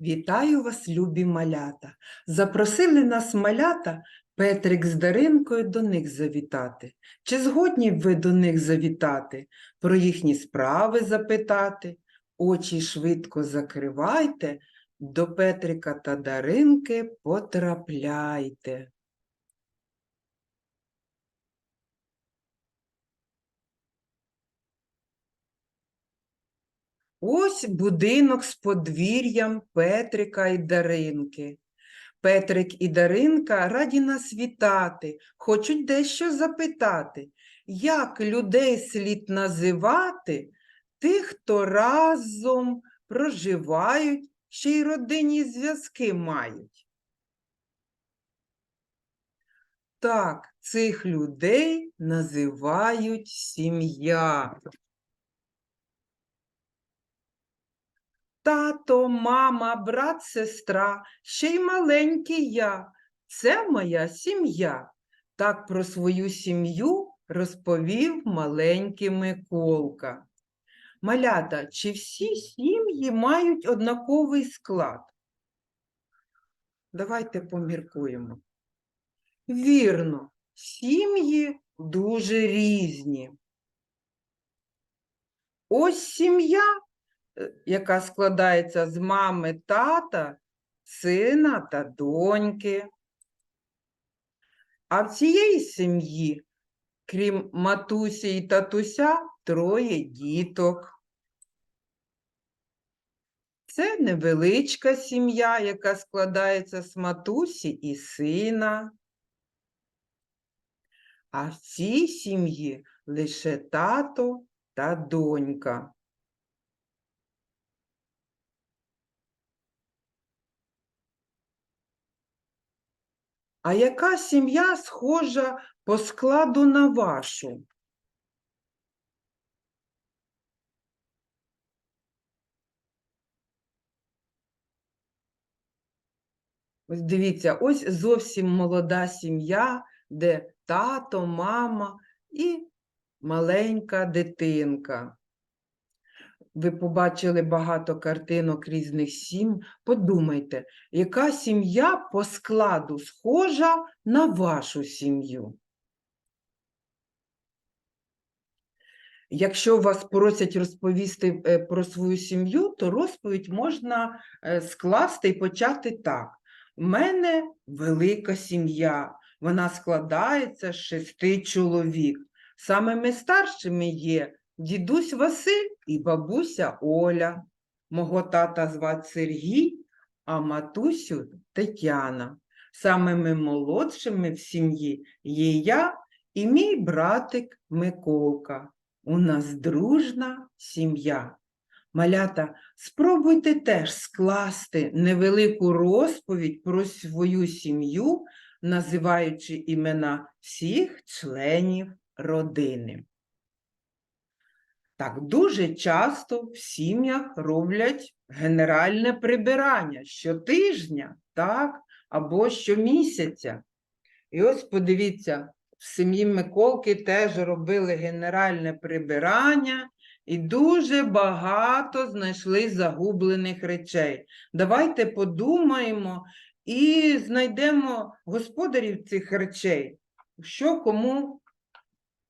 Вітаю вас, любі малята. Запросили нас малята Петрик з Даринкою до них завітати. Чи згодні б ви до них завітати, про їхні справи запитати? Очі швидко закривайте, до Петрика та Даринки потрапляйте. Ось будинок з подвір'ям Петрика і Даринки. Петрик і Даринка раді нас вітати, хочуть дещо запитати. Як людей слід називати тих, хто разом проживають, ще й родинні зв'язки мають? Так, цих людей називають сім'я. Тато, мама, брат, сестра, ще й маленький я. Це моя сім'я. Так про свою сім'ю розповів маленький Миколка. Малята, чи всі сім'ї мають однаковий склад? Давайте поміркуємо. Вірно, сім'ї дуже різні. Ось сім'я яка складається з мами, тата, сина та доньки. А в цієї сім'ї, крім матусі і татуся, троє діток. Це невеличка сім'я, яка складається з матусі і сина. А в цій сім'ї лише тато та донька. А яка сім'я схожа по складу на вашу? Ось дивіться, ось зовсім молода сім'я, де тато, мама і маленька дитинка. Ви побачили багато картинок різних сім. Подумайте, яка сім'я по складу схожа на вашу сім'ю? Якщо вас просять розповісти е, про свою сім'ю, то розповідь можна е, скласти і почати так. У мене велика сім'я, вона складається з шести чоловік. Самими старшими є дідусь Василь і бабуся Оля. Мого тата звати Сергій, а матусю Тетяна. Самими молодшими в сім'ї є я і мій братик Миколка. У нас дружна сім'я. Малята, спробуйте теж скласти невелику розповідь про свою сім'ю, називаючи імена всіх членів родини. Так, дуже часто в сім'ях роблять генеральне прибирання щотижня, так, або щомісяця. І ось подивіться, в сім'ї Миколки теж робили генеральне прибирання і дуже багато знайшли загублених речей. Давайте подумаємо і знайдемо господарів цих речей, що кому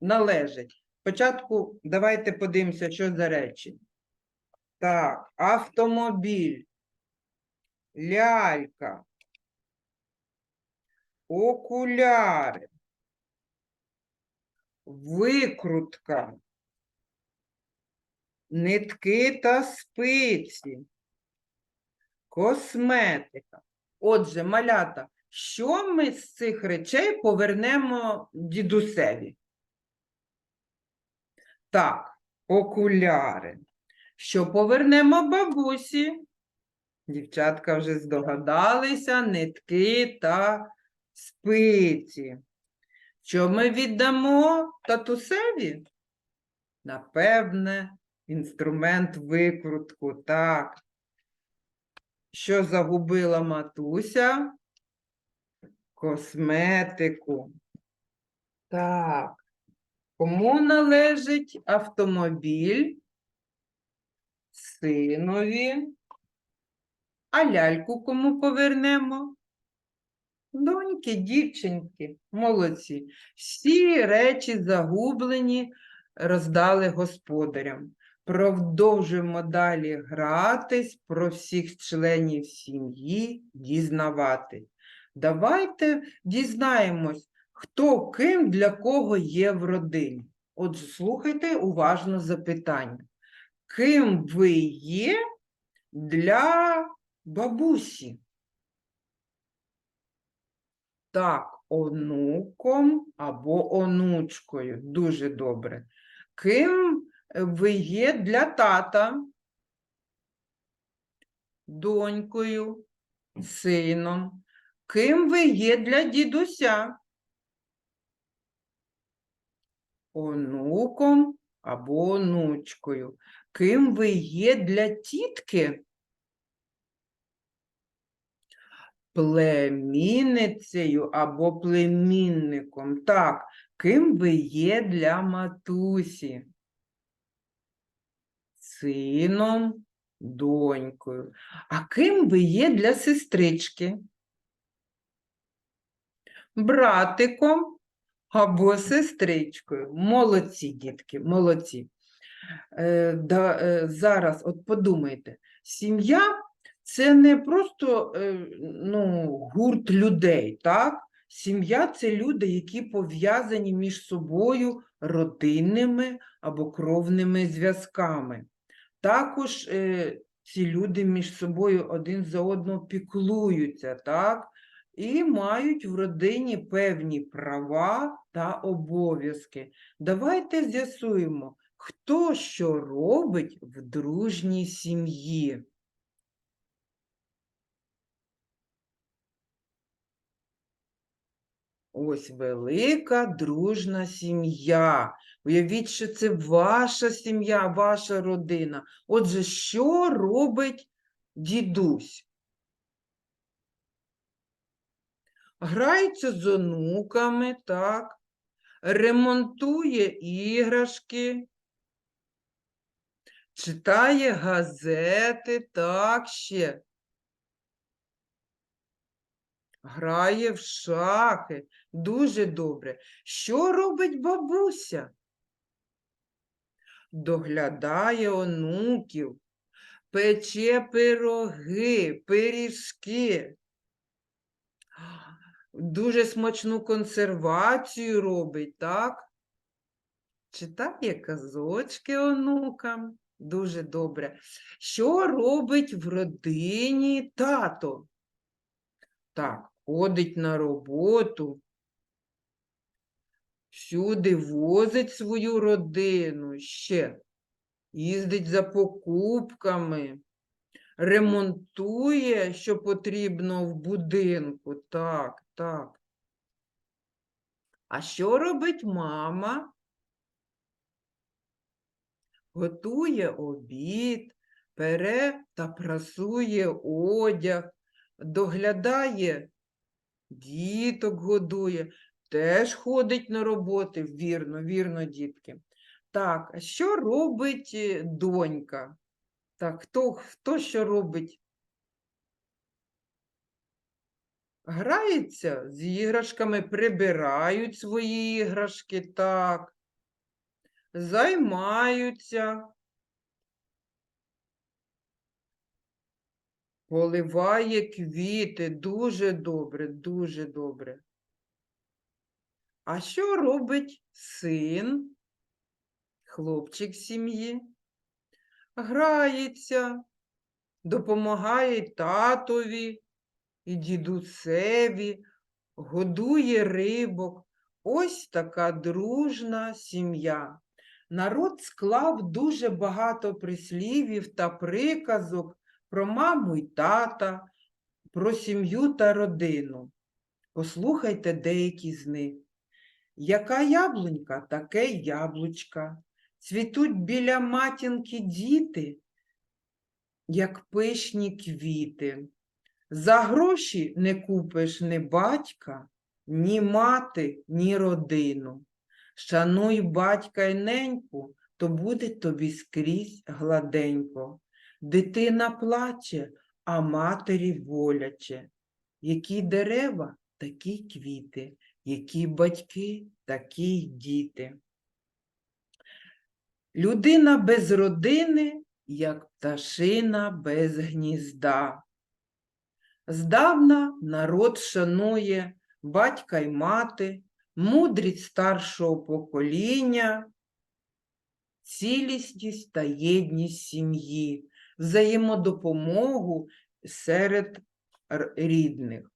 належить. Спочатку давайте подивимося, що за речі. Так, автомобіль, лялька, окуляри, викрутка, нитки та спиці, косметика. Отже, малята, що ми з цих речей повернемо дідусеві? Так, окуляри. Що повернемо бабусі? Дівчатка вже здогадалися, нитки та спиці. Що ми віддамо татусеві? Напевне, інструмент викрутку, так. Що загубила матуся? Косметику. Так. Кому належить автомобіль? Синові. А ляльку кому повернемо? Доньки, дівчинки, молодці. Всі речі загублені, роздали господарям. Продовжуємо далі гратись, про всіх членів сім'ї дізнавати. Давайте дізнаємось, хто ким для кого є в родині. Отже, слухайте уважно запитання. Ким ви є для бабусі? Так, онуком або онучкою. Дуже добре. Ким ви є для тата? Донькою, сином. Ким ви є для дідуся? Онуком або онучкою. Ким ви є для тітки? Племінницею або племінником. Так, ким ви є для матусі? Сином, донькою. А ким ви є для сестрички? Братиком або сестричкою. Молодці, дітки, молодці. Е, да, е, зараз от подумайте, сім'я це не просто е, ну, гурт людей, так? Сім'я це люди, які пов'язані між собою родинними або кровними зв'язками. Також е, ці люди між собою один за одного піклуються, так? І мають в родині певні права та обов'язки. Давайте з'ясуємо, хто що робить в дружній сім'ї. Ось велика дружна сім'я. Уявіть, що це ваша сім'я, ваша родина. Отже, що робить дідусь? Грається з онуками, так, ремонтує іграшки, читає газети, так ще. Грає в шахи. Дуже добре. Що робить бабуся? Доглядає онуків, пече пироги, пиріжки. Дуже смачну консервацію робить, так? Читає казочки онукам. Дуже добре. Що робить в родині тато? Так, ходить на роботу, всюди возить свою родину ще, їздить за покупками, ремонтує, що потрібно в будинку. Так, так. А що робить мама? Готує обід, пере та прасує одяг, доглядає, діток годує, теж ходить на роботи. Вірно, вірно, дітки. Так, а що робить е, донька? Так, хто, хто що робить? Грається з іграшками, прибирають свої іграшки, так, займаються, поливає квіти. Дуже добре, дуже добре. А що робить син, хлопчик сім'ї? Грається, допомагає татові і дідусеві, годує рибок. Ось така дружна сім'я. Народ склав дуже багато прислівів та приказок про маму й тата, про сім'ю та родину. Послухайте деякі з них. Яка яблунька, таке яблучка. Цвітуть біля матінки діти, як пишні квіти. За гроші не купиш ні батька, ні мати, ні родину. Шануй батька й неньку, то буде тобі скрізь гладенько. Дитина плаче, а матері боляче. Які дерева, такі квіти, які батьки, такі й діти. Людина без родини, як пташина без гнізда. Здавна народ шанує батька й мати, мудрість старшого покоління, цілісність та єдність сім'ї, взаємодопомогу серед рідних.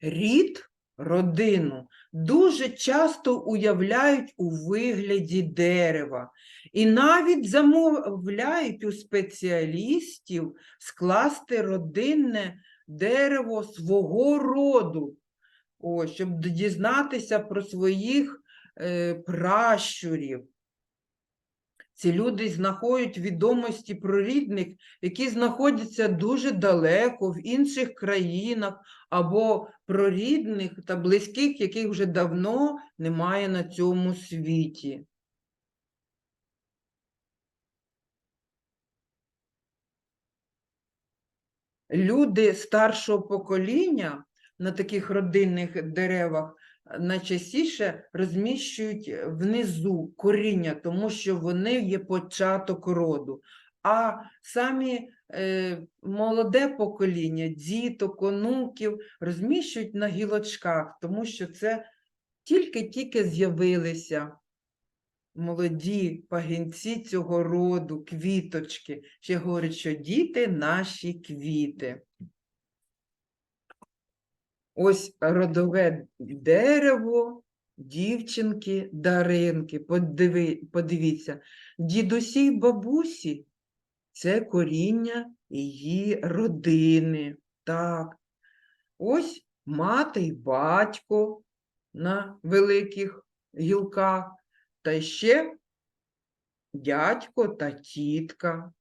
Рід, родину. Дуже часто уявляють у вигляді дерева. І навіть замовляють у спеціалістів скласти родинне дерево свого роду, о, щоб дізнатися про своїх е, пращурів. Ці люди знаходять відомості про рідних, які знаходяться дуже далеко в інших країнах, або про рідних та близьких, яких вже давно немає на цьому світі. Люди старшого покоління на таких родинних деревах найчастіше розміщують е, внизу коріння, тому що вони є початок роду. А самі е, молоде покоління, діток, онуків розміщують на гілочках, тому що це тільки-тільки з'явилися молоді пагінці цього роду, квіточки. Ще говорять, що діти наші квіти. Ось родове дерево дівчинки Даринки. Подиви, подивіться, дідусі й бабусі це коріння її родини. Так. Ось мати й батько на великих гілках, та ще дядько та тітка.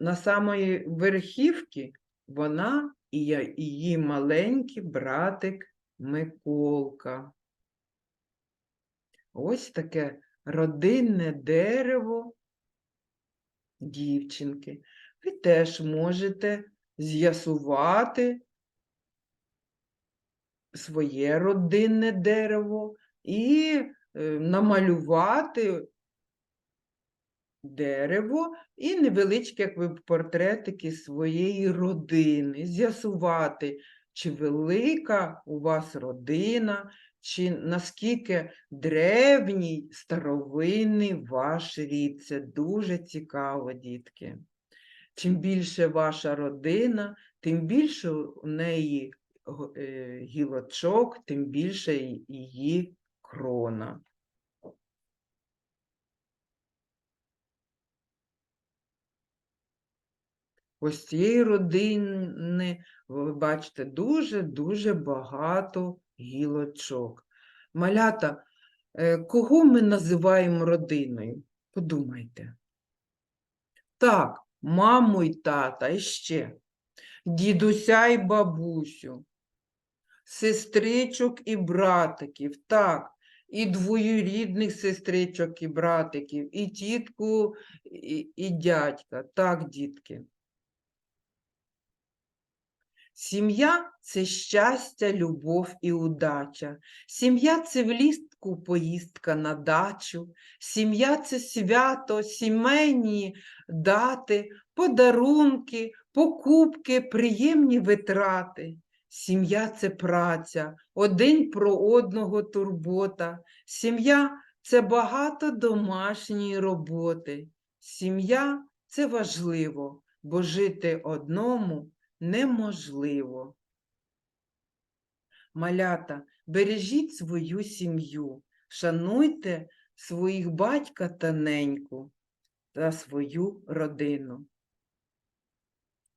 На самої верхівці вона і її маленький братик Миколка. Ось таке родинне дерево дівчинки. Ви теж можете з'ясувати своє родинне дерево і е, намалювати дерево і невеличкі як ви, портретики своєї родини, з'ясувати, чи велика у вас родина, чи наскільки древній, старовинний ваш рід. Це дуже цікаво, дітки. Чим більше ваша родина, тим більше у неї е, гілочок, тим більше її крона. Ось цієї родини, ви бачите, дуже-дуже багато гілочок. Малята, е, кого ми називаємо родиною? Подумайте. Так, маму й тата, і ще дідуся й бабусю, сестричок і братиків, так, і двоюрідних сестричок і братиків, і тітку, і, і дядька. Так, дітки. Сім'я це щастя, любов і удача. Сім'я це влітку поїздка на дачу. Сім'я це свято, сімейні дати, подарунки, покупки, приємні витрати. Сім'я це праця, один про одного турбота. Сім'я це багато домашньої роботи. Сім'я це важливо, бо жити одному неможливо. Малята, бережіть свою сім'ю, шануйте своїх батька та неньку та свою родину.